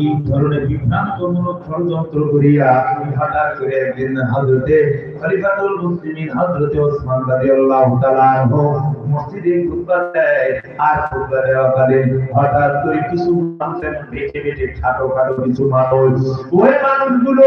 এই ধরনের বিভ্রান্তমূলক ষড়যন্ত্র করিয়া হঠাৎ করে একদিন হযরতে খলিফাতুল মুসলিমিন হযরতে ওসমান রাদিয়াল্লাহু তাআলা আনহু মসজিদে খুতবা দেয়। আর খুতবা দেওয়াকালীন হঠাৎ করে কিছু মানুষের বেঁচে বেঁচে খাটো খাটো কিছু মানুষ, ওই মানুষগুলো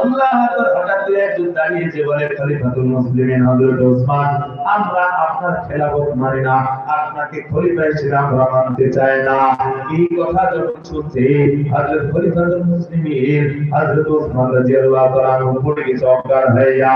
আল্লাহ হঠাৎ করে একজন দাঁড়িয়েছে বলে, খলিফাতুল মুসলিমিন হযরত ওসমান, আমরা আপনার খেলাফত মানি না, আপনাকে খলিফা হিসেবে আমরা মানতে চাই না। এই কথা যখন শুনছে, হযরত খলিফাতুল মুসলিমিন, হযরত ওসমান রাদিয়াল্লাহু তাআলা পড়ে গেছে, অজ্ঞান হইয়া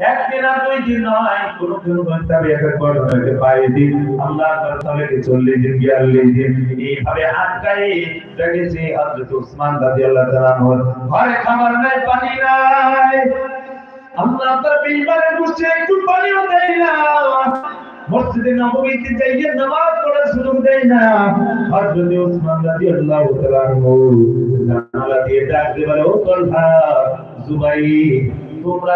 একদিন আর দুই দিন নয় কোন কোন কিতাবে এক ঘটনা হতে পারে দিন আল্লাহ আকবার চল্লিশ দিন, বিয়াল্লিশ দিন, এইভাবে আটকাই রেখেছে হযরত উসমান রাদিয়াল্লাহু তাআলা আনহুর ঘরে খাবার নাই, পানি নাই। আল্লাহ তার বেঈমানের গোষ্ঠী একটু পানিও দেয় না। মসজিদে নববীতে যাইয়ে নামাজ পড়ার সুযোগ দেয় না। হযরত ওসমান রাদিয়াল্লাহু তাআলা জানালা দিয়ে ডাক দিয়ে বলে, ও তলহা, জুবাইর তোমরা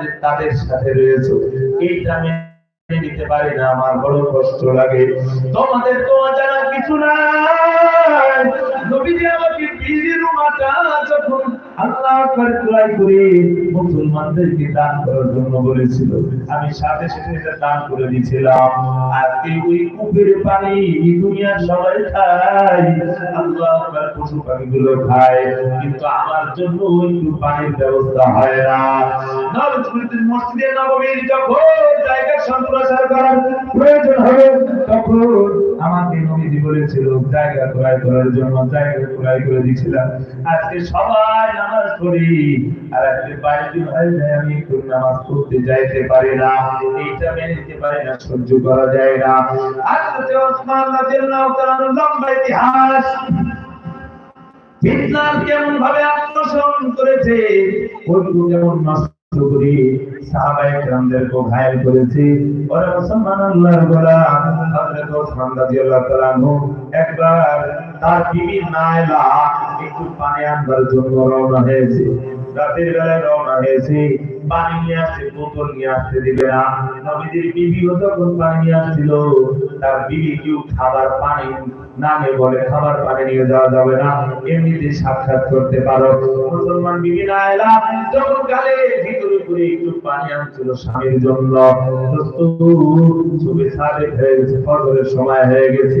যে তাদের সাথে রয়েছে এইটা আমি নিতে পারি না, আমার বড় কষ্ট লাগে। তোমাদের তো জানা কিছু নাই। নবীজি আমাকে বীরের মাটা যখন আল্লাহ কুরাই করে মুসলমানদেরকে দান করার জন্য বলেছিল। আমি সাথে সাথে এটা দান করে দিয়েছিলাম। আজকে ওই কূপের পানি দুনিয়ার সবাই খায় আল্লাহ আকবার পশু পাখিগুলো খায়, কিন্তু আমার জন্য একটু পানির ব্যবস্থা হয় না। নবীর মসজিদে নববীর যখন জায়গা সম্প্রসার করার প্রয়োজন হবে, তখন আমাকে নবীজি বলেছিল, জায়গা ক্রয় করার জন্য জায়গা ক্রয় করে দিয়েছিলাম। আজকে সবাই নামাজ পড়ি। আর আজকে দিন হয়ে যায় আমি একটু নামাজ পড়তে যাইতে পারি না। এইটা মেনে নিতে পারি না, সহ্য করা যায় না। আজকে ওসমান রাদিয়াল্লাহু তাআলা লম্বা ইতিহাস। ফিতনার কেমন ভাবে আত্মসরণ করেছে ওইগুলো কেমন নষ্ট করে, সাহাবায়ে কেরামদেরকে ঘায়েল করেছে। ওরা মুসলমান আল্লাহর গোলাম। হযরত ওসমান রাদিয়াল্লাহু তাআলা একবার তার বিবি নাইলা পানি আনবার জন্য রওনা হয়েছে। রাতের বেলায় রওনা হয়েছে। পানি নিয়ে আসছে, বোতল নিয়ে আসতে দিবে না। নবীজির বিবিও যখন পানি নিয়ে আসছিল। তার বিবি কেউ খাবার পানি নামে বলে, খাবার পানি নিয়ে যাওয়া যাবে না। এমনিতে সাক্ষাৎ করতে পারো। মুসলমান বিবি না এলা, যখন গালে ভিতরে করে একটু পানি আনছিল স্বামীর জন্য সারে হয়ে গেছে, ফজরের সময় হয়ে গেছে।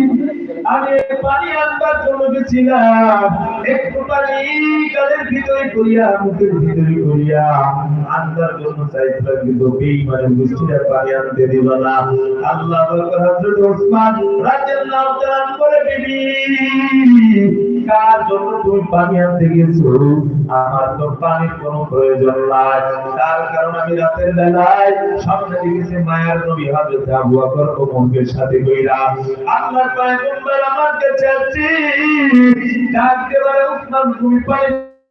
আমি পানি আনবার জন্য গেছিলাম। একটু পানি গালের ভিতরে করিয়া, মুখের ভিতরে করিয়া আনবার জন্য চাইছিলাম, কিন্তু বেঈমানের গোষ্ঠীরা পানি আনতে দিল না। আল্লাহ বকর হযরত ওসমান রাদিয়াল্লাহু তাআলা বলে, বিবি কার জন্য তুমি পানি আনতে গিয়েছো। আমার তো পানির কোনো প্রয়োজন নাই। তার কারণ আমি রাতের বেলায় সামনে দেখেছি মায়ের নবী হবে আবু বকর ওমরের সাথে কইরা, আল্লাহর পয়গম্বর আমার কাছে আসছে ডাকতে পারে উসমান, তুমি পানি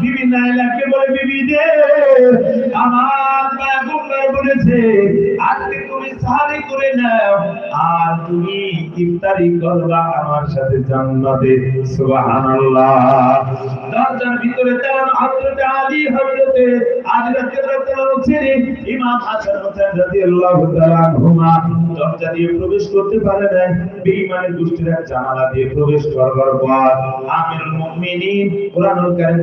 বিবি নাইলাকে বলে, বিবি আমার পয়গম্বর বলেছে। আজকে তুমি সাহায্য করে নাও, আর তুমি ইফতারি করবা, আমার সাথে জান্নাতে। সুবহানাল্লাহ। দরজার ভিতরে তেমন হযরত আলী হযরত আলী রাদিয়াল্লাহু ছেড়ে ইমাম হাসান হোসেন রাদিয়াল্লাহু তাআলা আনহুমা দরজা দিয়ে প্রবেশ করতে পারে না বেঈমানের দুষ্টিরা জানালা দিয়ে প্রবেশ করবার পর আমিরুল মুমিনিন কোরআনুল কারীম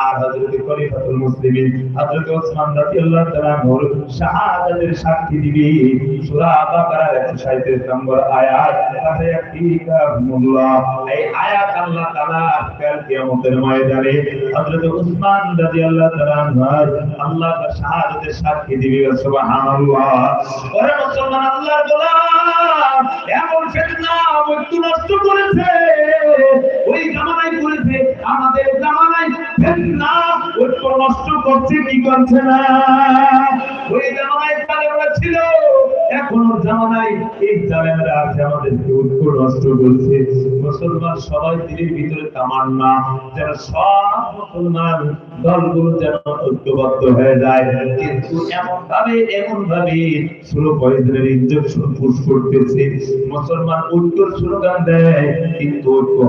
আর হযরত খলিফাতুল মুসলিমিন, হযরত ওসমান রাদিয়াল্লাহু তাআলা নূর শাহাদাতের সাক্ষী দিবে। সূরা বাকারার 137 নম্বর আয়াত। তাতে একটি এই আয়াত আল্লাহ তাআলা কাল কিয়ামতের ময়দানে হযরত ওসমান রাদিয়াল্লাহু তাআলা নূর আল্লাহ তার শাহাদাতের সাক্ষী দিবে। সুবহানাল্লাহ। ওরে মুসলমান, আল্লাহর গোলাম, এমন ফিতনা মৃত্যু নষ্ট করেছে। ঐক্য নষ্ট করছে, কি করছে না? ওই জামানায় জালেমরা ছিল, এখনও জামানায় এই জালেমরা আছে, আমাদেরকে ঐক্য নষ্ট করছে। মুসলমান সবাই দিনের ভিতরে তামান্না, যেন সব মুসলমান দলগুলো যেন ঐক্যবদ্ধ হয়ে যায়। কিন্তু এমন ভাবে এমন ভাবে ষোলো পয়সের ইঞ্জেকশন পুশ করতেছে। মুসলমান ঐক্যর স্লোগান দেয়, কিন্তু ঐক্য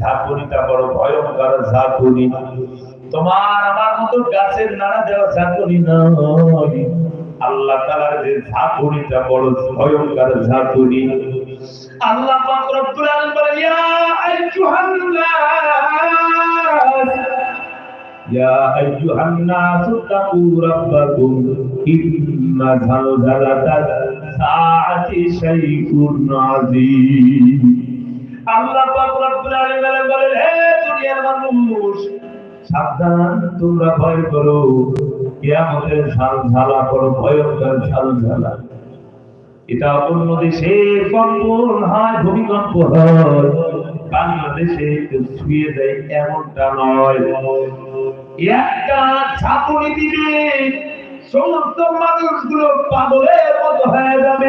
ঝাঁকুনিটা বড় ভয়ঙ্কর ঝাঁকুনি। তোমার আমার মতো গাছের নানা দেওয়া ঝাঁকুনি নয়। আল্লাহ তালার যে ঝাঁকুনিটা বড় ভয়ঙ্কর ঝাঁকুনি। আল্লাহ পাক রব্বুল আলামিন বলে ইয়া আইয়ুহান নাস ইয়া আইয়ুহান নাস তাকু রাব্বাকুম, ইন্না জালজালাতাস সাবধান, তোমরা ভয় করো। কিয়ামতের ঝালঝালা করো ভয়ঙ্কর ঝালঝালা। এটা অন্য দেশে কম্পন হয়, ভূমিকম্প হয়। বাংলাদেশে ছুঁয়ে দেয় এমনটা নয়। একটা ছাপুনি দিবে সমস্ত মানুষগুলো পাগলের মতো হয়ে যাবে।